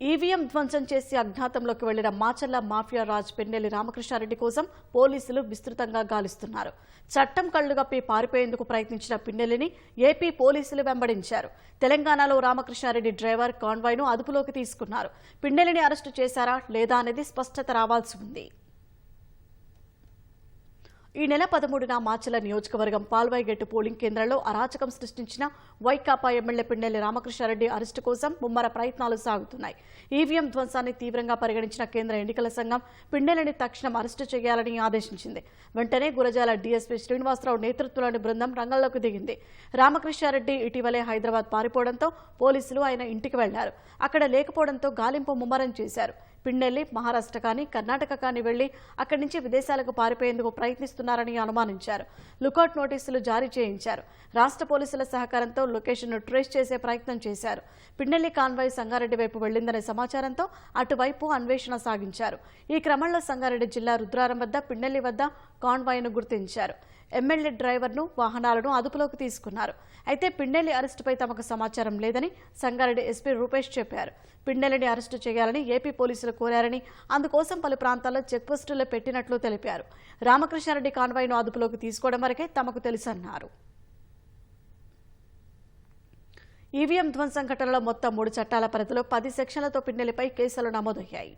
EVM ధ్వంసం చేసి అజ్ఞాతంలోకి వెళ్ళిన మాచల్ల మాఫియా రాజ్ పెన్నెల్లి రామకృష్ణారెడ్డి కోసం పోలీసులు విస్తృతంగా గాలిస్తున్నారు. చట్టం కళ్ళుగప్పి పారిపోయేందుకు ప్రయత్నించిన పిన్నెల్లిని ఏపీ పోలీసులు వెంబడించారు. తెలంగాణలో రామకృష్ణారెడ్డి డ్రైవర్ కాన్వాయ్ను అదుపులోకి తీసుకున్నారు. పిన్నెల్లిని అరెస్టు చేశారా లేదా అనేది స్పష్టత రావాల్సి ఉంది. ఈ నెల పదమూడున మాచల నియోజకవర్గం పాల్వాయిగట్టు పోలింగ్ కేంద్రంలో అరాచకం సృష్టించిన వైకాపా ఎమ్మెల్యే పిన్నెల్లి రామకృష్ణారెడ్డి అరెస్టు కోసం ముమ్మర ప్రయత్నాలు సాగుతున్నాయి. ఈవీఎం ధ్వంసాన్ని తీవ్రంగా పరిగణించిన కేంద్ర ఎన్నికల సంఘం పిన్నెల్లిని తక్షణం అరెస్టు చేయాలని ఆదేశించింది. వెంటనే గురజాల డీఎస్పీ శ్రీనివాసరావు నేతృత్వంలోని బృందం రంగంలోకి దిగింది. రామకృష్ణారెడ్డి ఇటీవలే హైదరాబాద్ పారిపోవడంతో పోలీసులు ఆయన ఇంటికి వెళ్ళారు. అక్కడ లేకపోవడంతో గాలింపు ముమ్మరం చేశారు. పిండెల్లి మహారాష్ట్ర కానీ కర్ణాటక కానీ వెళ్ళి అక్కడి నుంచి విదేశాలకు పారిపోయేందుకు ప్రయత్నిస్తున్నారని అనుమానించారు. లుకౌట్ నోటీసులు జారీ చేయించారు. రాష్ట్ర పోలీసుల సహకారంతో లొకేషన్ను ట్రేస్ చేసే ప్రయత్నం చేశారు. పిండెల్లి కాన్వాయ్ సంగారెడ్డి వైపు వెళ్ళిందనే సమాచారంతో అటువైపు అన్వేషణ సాగించారు. ఈ క్రమంలో సంగారెడ్డి జిల్లా రుద్రారం వద్ద పిండెల్లి వద్ద కాన్వాయ్ను గుర్తించారు. ఎమ్మెల్యే డ్రైవర్ను వాహనాలను అదుపులోకి తీసుకున్నారు. అయితే పిండెల్లి అరెస్టుపై తమకు సమాచారం లేదని సంగారెడ్డి ఎస్పీ రూపేష్ చెప్పారు. పిండెల్లిని అరెస్టు చేయాలని ఏపీ పోలీసులు కోరారని అందుకోసం పలు ప్రాంతాల్లో చెక్పోస్టులు పెట్టినట్లు తెలిపారు. రామకృష్ణారెడ్డి కాన్వాయ్ను అదుపులోకి తీసుకోవడం వరకే తమకు తెలుసన్నారు. ఈవీఎం ధ్వంసం ఘటనలో మొత్తం మూడు చట్టాల పరిధిలో పది సెక్షన్లతో పిండెలిపై కేసులు నమోదయ్యాయి.